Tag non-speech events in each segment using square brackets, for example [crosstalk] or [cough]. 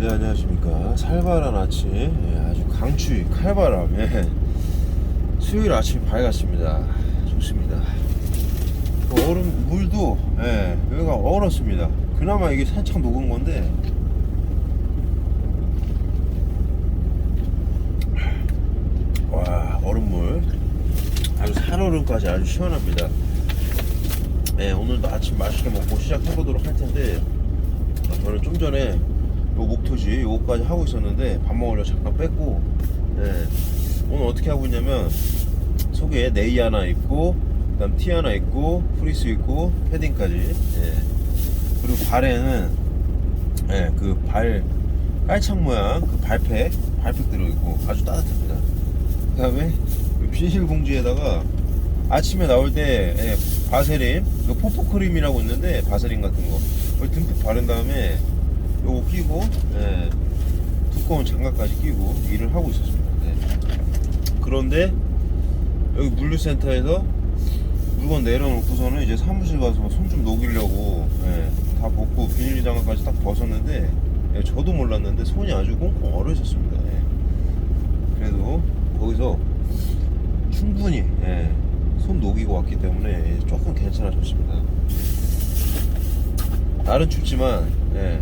네 안녕하십니까. 살벌한 아침 예, 아주 강추위 칼바람에 수요일 아침 밝았습니다. 좋습니다. 얼음 물도 예, 여기가 얼었습니다. 그나마 이게 살짝 녹은 건데. 와 얼음물. 아주 살얼음까지 아주 시원합니다. 예, 오늘도 아침 맛있게 먹고 시작해 보도록 할 텐데 어, 저는 좀 전에 요 목토지 요거까지 하고 있었는데 밥 먹으려 잠깐 뺐고 예, 오늘 어떻게 하고 있냐면 속에 네이 하나 있고 그다음 티 하나 있고 프리스 있고 패딩까지. 예. 그리고 발에는 예, 그발 깔창 모양 그 발팩 발팩 들어있고 아주 따뜻합니다. 그 다음에 비닐 봉지에다가 아침에 나올 때 예, 바세린 그 포포크림이라고 있는데 바세린 같은 거. 그걸 듬뿍 바른 다음에 요거 끼고 예, 두꺼운 장갑까지 끼고 일을 하고 있었습니다 네. 그런데 여기 물류센터에서 물건 내려놓고서는 이제 사무실 가서 손 좀 녹이려고 예, 다 벗고 비닐 장갑까지 딱 벗었는데 예, 저도 몰랐는데 손이 아주 꽁꽁 얼어 있었습니다 예. 그래도 거기서 충분히 예, 손 녹이고 왔기 때문에 조금 괜찮아졌습니다. 날은 춥지만 예,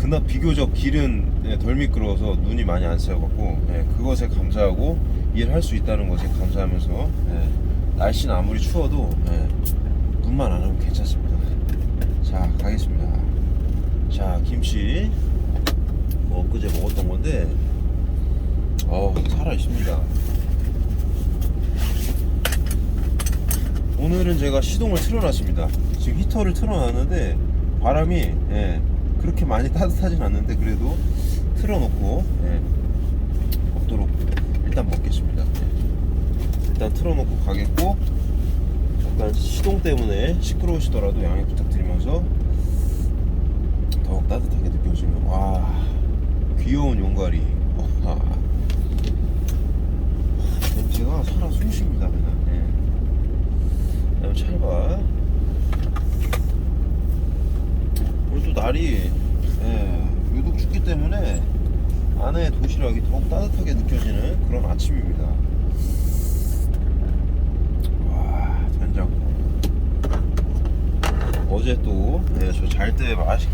그나마 비교적 길은 예, 덜 미끄러워서 눈이 많이 안 쌓여갖고 예, 그것에 감사하고 일할 수 있다는 것에 감사하면서 예, 날씨는 아무리 추워도 예, 눈만 안 오면 괜찮습니다. 자 가겠습니다. 자 김치 뭐 엊그제 먹었던 건데 어 살아 있습니다. 오늘은 제가 시동을 틀어놨습니다. 지금 히터를 틀어놨는데 바람이 예, 그렇게 많이 따뜻하진 않는데 그래도 틀어놓고 예, 먹도록 일단 먹겠습니다. 예. 일단 틀어놓고 가겠고 약간 시동 때문에 시끄러우시더라도 양해 부탁드리면서 더욱 따뜻하게 느껴지는 와 귀여운 용가리 와, 냄새가 살아 숨쉽니다 그냥 예. 그다음 찰밥 오늘도 날이 예, 유독 춥기 때문에 안에 도시락이 더욱 따뜻하게 느껴지는 그런 아침입니다 와 된장국 어제 또 예, 저 잘 때 맛이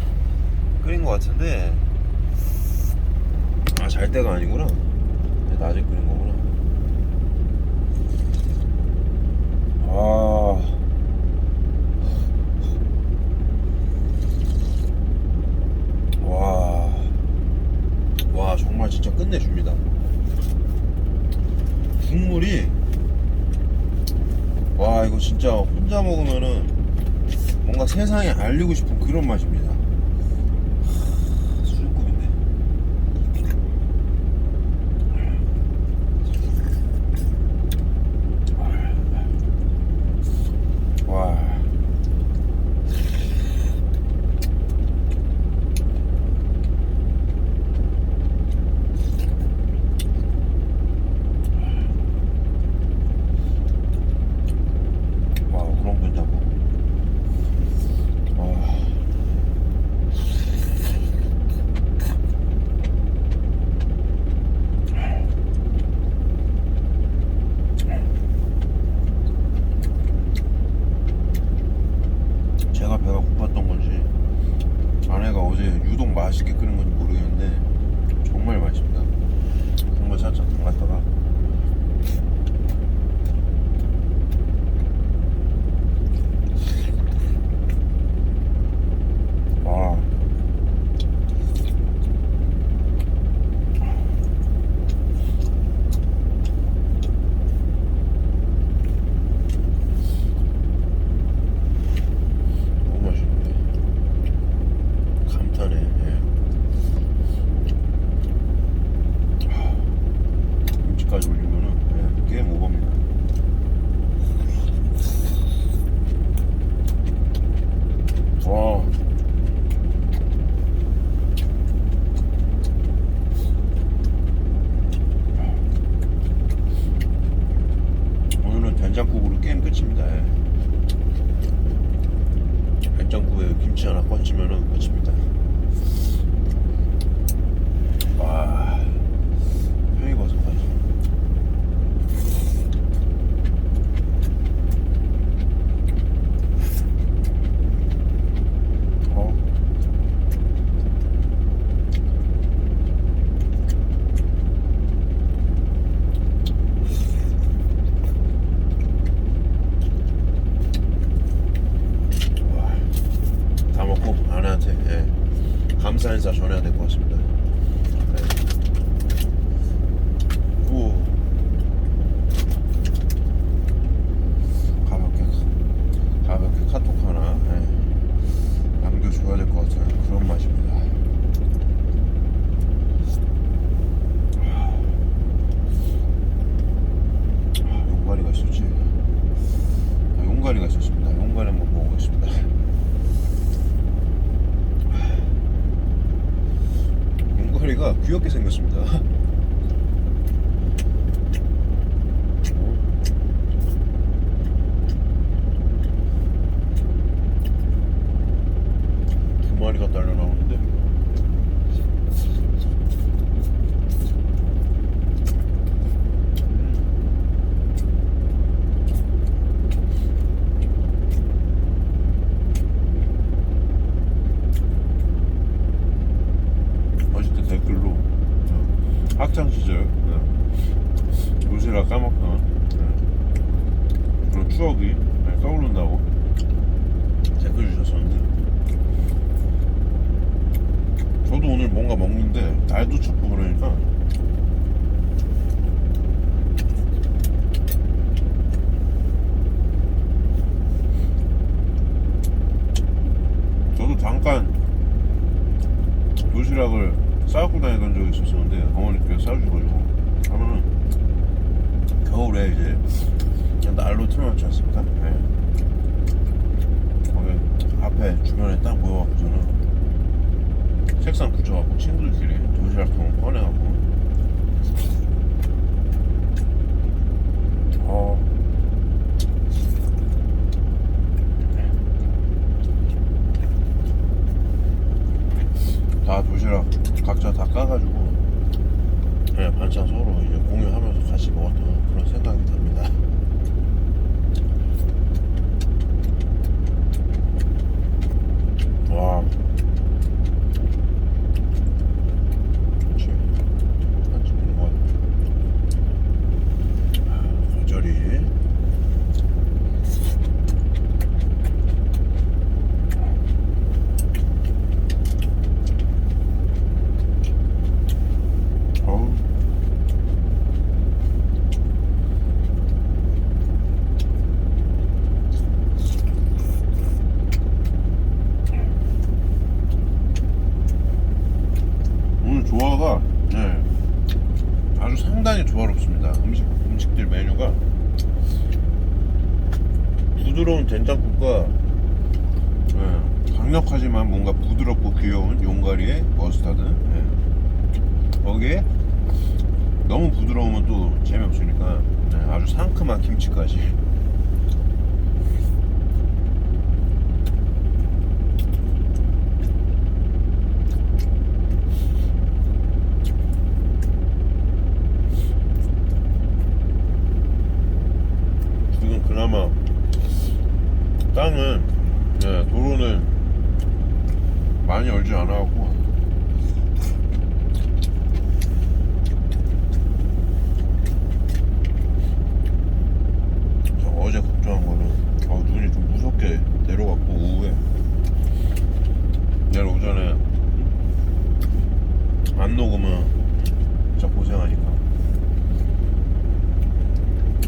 끓인 것 같은데 아 잘 때가 아니구나 예, 낮에 끓인 거구나 아. 와. 와, 정말 진짜 끝내줍니다. 국물이. 와, 이거 진짜 혼자 먹으면은 뭔가 세상에 알리고 싶은 그런 맛입니다. 귀엽게 생겼습니다. [laughs] 두 마리가 딸려 나오는데 어릴 때 댓글로 어, 학창 시절 어, 도시락 까먹던 어, 그런 추억이 네, 떠오른다고 댓글 주셨었는데 저도 오늘 뭔가 먹는데 날도 춥고 그러니까 저도 잠깐 도시락을 싸갖고 다니던 적이 있었었는데 어머니께서 싸주셔가지고 하면은 겨울에 이제 그냥 난로 틀어놓지 않습니까? 네. 거기 앞에 주변에 딱 모여갖고 저는 책상 붙여갖고 친구들끼리 도시락통 꺼내갖고 어 다 도시락 각자 다 까가지고 예, 반찬 서로 이제 공유하면서 같이 먹었던 그런 생각이 듭니다. 와. 그치. 한치 먹어. 아, 거절이. 어우. 오늘 조화가 네, 아주 상당히 조화롭습니다. 음식 음식들 메뉴가 부드러운 된장국과 네, 강력하지만 뭔가 부드럽고 귀여운 용가리에 머스타드 네. 거기에 너무 부드러우면 또 재미없으니까 네, 아주 상큼한 김치까지 지금 그나마 땅은 네, 도로는 많이 얼지 않아갖고 저 어제 걱정한 거는 어, 눈이 좀 무섭게 내려갔고 오후에 내일 오전에 안 녹으면 진짜 고생하니까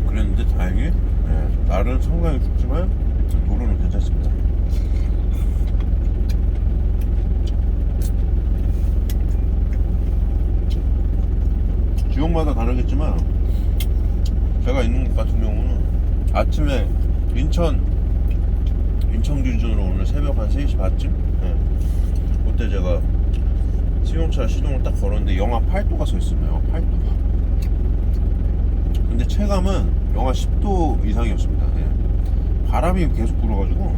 그랬는데 다행히 네, 날은 상당히 춥지만 도로는 괜찮습니다. 지역마다 다르겠지만 제가 있는 곳 같은 경우는 아침에 인천 인천 기준으로 오늘 새벽 한 3시 반쯤? 예. 그때 제가 승용차 시동을 딱 걸었는데 영하 8도가 서 있으면 영하 8도 근데 체감은 영하 10도 이상이었습니다 예. 바람이 계속 불어가지고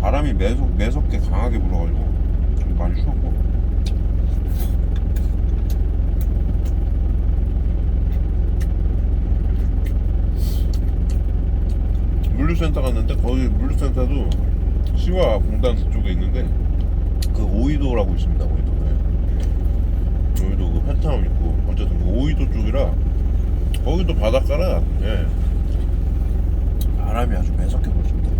바람이 매섭, 매섭게 강하게 불어가지고 좀 많이 추웠고 물류센터 갔는데 거기 물류센터도 시와 공단 그쪽에 있는데 그 오이도라고 있습니다 오이도 네. 오이도 그 펜타운 있고 어쨌든 그 오이도 쪽이라 거기도 바닷가라 예. 바람이 아주 매섭게 불습니다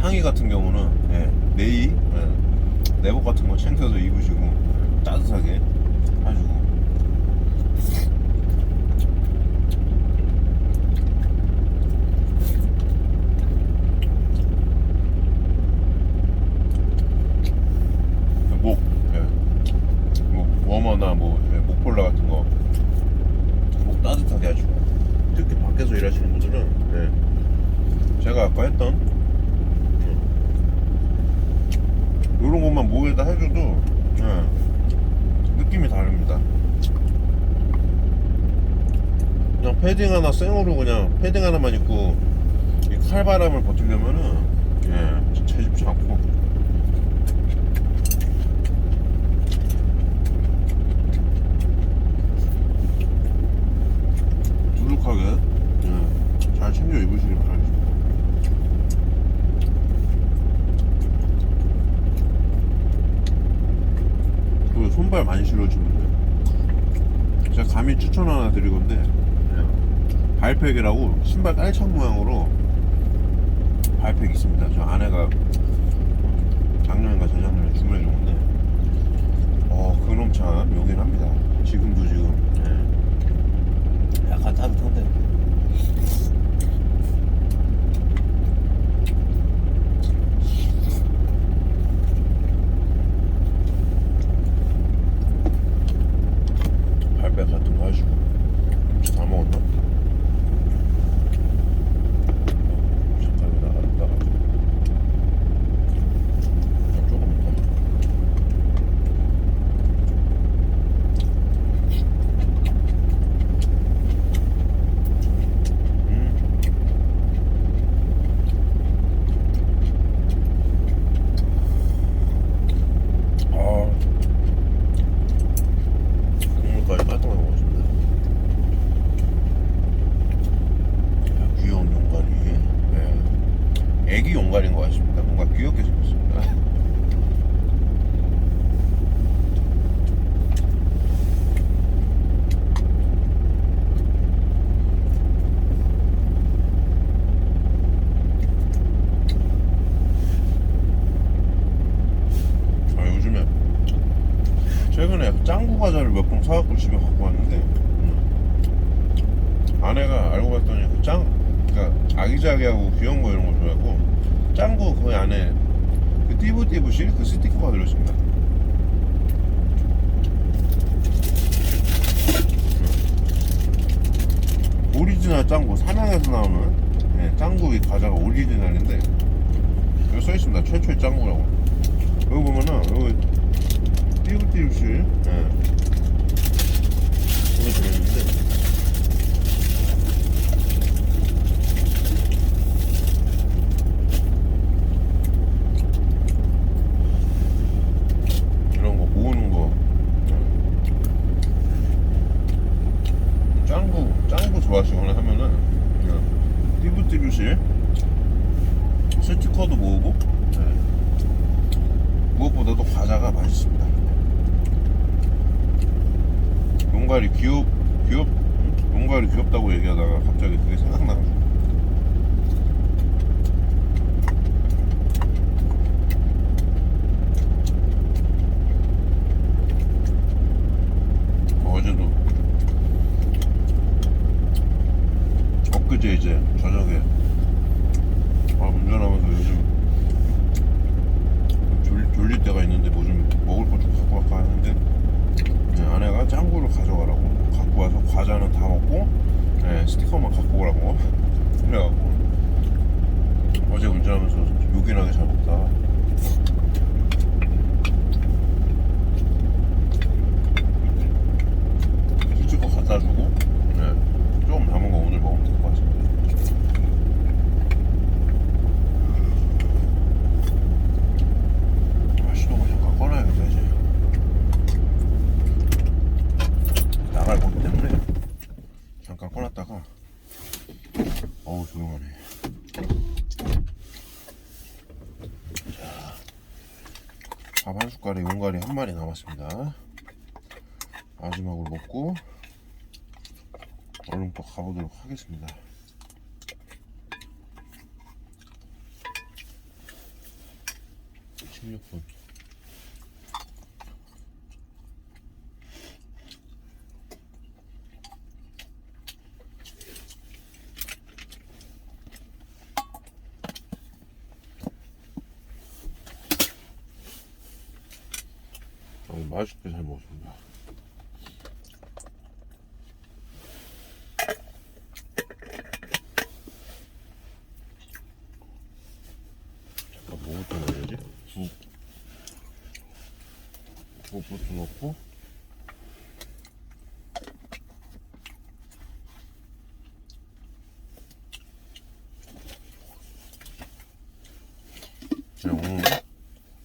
상의 같은 경우는 예, 네이 예, 내복 같은 거 챙겨서 입으시고 예, 따뜻하게 하시고 목, 예. 뭐 워머나 뭐 예, 목폴라 같은 거 목 따뜻하게 하시고 특히 밖에서 일하시는 분들은 예. 제가 아까 했던 이런 것만 목에다 해줘도 예. 느낌이 다릅니다. 그냥 패딩 하나 생으로 그냥 패딩 하나만 입고 이 칼바람을 버티려면은 예, 쉽지 않고. 두둑하게 예, 잘 챙겨 입으시길. 그 손발 많이 실어주는데. 제가 감히 추천 하나 드릴 건데. 예, 발팩이라고 신발 깔창 모양으로 발팩 있습니다. 저 아내가 작년인가 재작년에 주문해 준 건데 어 그놈 참 요긴 합니다. 지금도 지금 예. 약간 따뜻한데 발백 같은 거 하시고 김치 다 먹었나? 잠깐 나갔다가 조금 있다 아 국물까지 깔끔하게 먹었습니다. 야, 귀여운 용가리. 네. 애기 용가리인 것 같습니다. 뭔가 귀엽게 생겼습니다. 아, 요즘에 최근에 짱구 과자를 몇 봉 사갖고 집에 갖고 왔는데 음. 아내가 알고 봤더니 그 짱, 그러니까 아기자기하고 귀여운 거 이런 거 좋아하고 짱구 그 안에 그 띠부띠부실 그 스티커가 들어있습니다. 음. 오리지널 짱구 사냥에서 나오는 네, 짱구 이 과자가 오리지널인데 여기 써있습니다. 최초의 짱구라고. 여기 보면은 여기 띠부띠부씨 예. 들어있는데 이런 거 모으는 거 예. 짱구 짱구 좋아하시거나 하면은 그냥 띠부띠부씨 스티커도 모으고 예. 무엇보다도 과자가 맛있습니다. 용가리 귀엽 귀엽 응? 용가리 귀엽다고 얘기하다가 갑자기 그게 생각나가지고 어제도 엊그제 이제 저녁에 아 운전하면서 요즘 졸, 졸릴 때가 있는데 뭐 좀 먹을 거 좀 갖고 갈까 하는데 네, 아내가 짱구를 가져가라고 갖고 와서 과자는 다 먹고 네, 스티커만 갖고 오라고. 그래갖고. 어제 운전하면서 요긴하게 잘 먹다가 스티커 갖다 주고 네, 조금 남은 거 오늘 먹으면 될 밥 한 숟갈에 용가리 한 마리 남았습니다. 마지막으로 먹고 얼른 또 가보도록 하겠습니다. 16분. 아, 맛있게 잘 먹었습니다. 잠깐 뭐부터 넣어야지? 국. 국부터 넣고. 그냥 오늘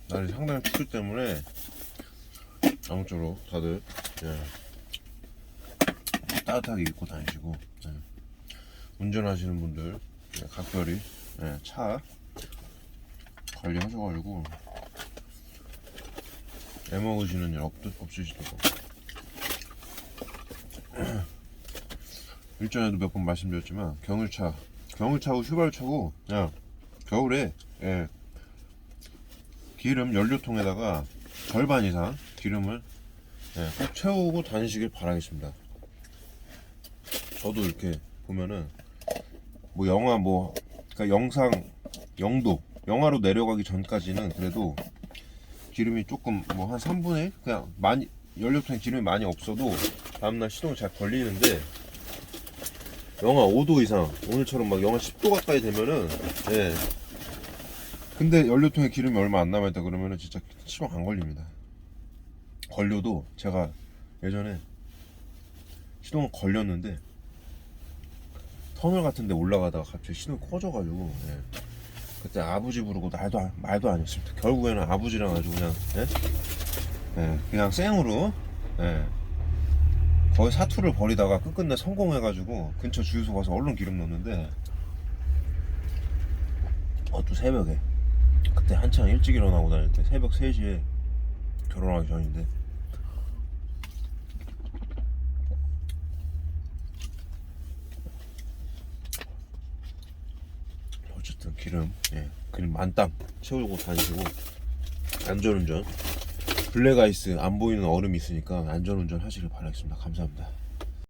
날이 상당히 춥기 때문에 아무쪼록 다들 예, 따뜻하게 입고 다니시고 예, 운전하시는 분들 예, 각별히 예, 차 관리하셔가지고 애 먹으시는 일 없, 없으시도록. [clears throat] 일전에도 몇 번 말씀드렸지만 경유차 경유차고 휘발유차고 그냥 겨울에 예, 기름 연료통에다가 절반 이상 기름을 예, 꼭 채우고 다니시길 바라겠습니다. 저도 이렇게 보면은 뭐 영화 뭐 그러니까 영상 영도 영화로 내려가기 전까지는 그래도 기름이 조금 뭐 한 3분의 1 그냥 많이 연료통에 기름이 많이 없어도 다음날 시동이 잘 걸리는데 영하 5도 이상 오늘처럼 막 영하 10도 가까이 되면은 예 근데 연료통에 기름이 얼마 안 남아있다 그러면은 진짜 시동 안 걸립니다. 걸려도 제가 예전에 시동 걸렸는데 터널 같은 데 올라가다가 갑자기 시동이 꺼져가지고 예. 그때 아버지 부르고 말도 안, 말도 안 했습니다. 결국에는 아버지랑 아주 그냥 예? 예, 그냥 생으로 예. 거의 사투를 벌이다가 끝끝내 성공해가지고 근처 주유소 가서 얼른 기름 넣었는데 어 또 새벽에 그때 한창 일찍 일어나고 다닐 때 새벽 3시에 결혼하기 전인데 어쨌든 기름 예 기름 만땅 채우고 다니시고 안전운전. 블랙아이스 안 보이는 얼음이 있으니까 안전운전 하시길 바라겠습니다. 감사합니다